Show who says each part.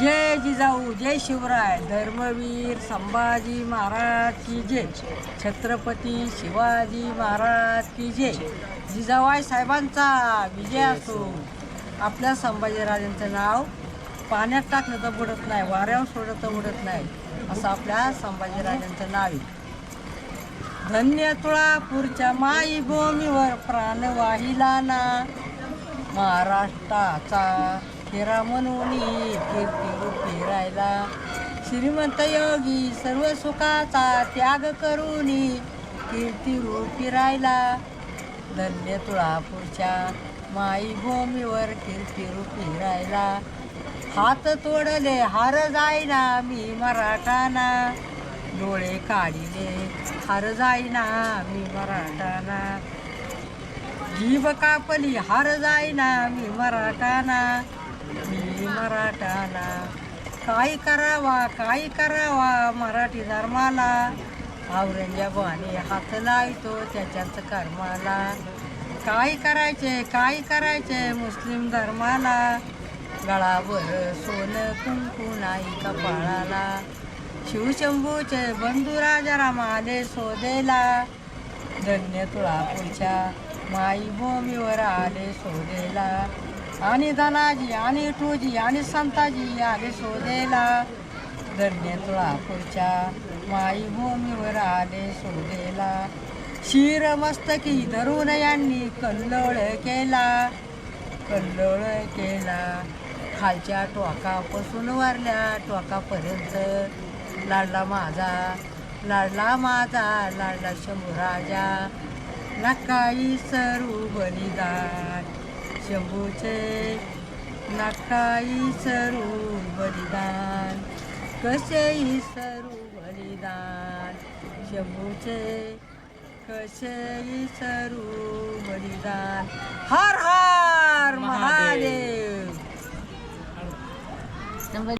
Speaker 1: जय जिजाऊ जय शिवराय. धर्मवीर संभाजी महाराज की जय. छत्रपती शिवाजी महाराज की जय. जिजाबाई साहेबांचा विजय असो. आपल्या संभाजीराजांचं नाव पाण्यात टाकलं तर बुडत नाही वाऱ्यावर सोडलं तर उडत नाही असं आपल्या संभाजीराजांचं नाव आहे. धन्य तुळापूरच्या माईभूमीवर प्राण वाहिला ना महाराष्ट्राचा फिरा म्हणून कीर्ती रूपी श्रीमंत योगी सर्व सुखाचा त्याग करून कीर्ती रूपी राहिला. धन्य तुळापूरच्या माईभूमीवर कीर्ती रूपी राहिला. हात तोडले हार जाईना मी मराठाना. डोळे काढिले हार जाईना मी मराठाना. जीव कापली हार जाईना मी मराठाना. मराठाला. काय करावा काय करावा मराठी धर्माला. औरंगजेबाने हात लावतो त्याच्याच कर्माला. काय करायचे काय करायचे मुस्लिम धर्माला. गळावर सोनं कुंकू नाही कपाळाला. शिवशंभूचे बंधू राजाराम आले शोधेला. धन्य तुळापूरच्या माईभूमीवर आले शोधेला. आणि धनाजी आणि टूजी आणि संताजी आले शोधेला धरणे तुळापूरच्या माईभूमीवर आले शोधेला शिर मस्तकी धरून यांनी कल्लोळ केला कल्लोळ केला. खालच्या टोकापासून वारल्या टोकापर्यंत लाडला माझा लाडला माझा लाडला शंभू राजा नकाई सरू बलिदान. शंभूचे नकाई सरू बलिदान. कसेही सरू बलिदान? शंभूचे कसेही सरू बलिदान? हर हर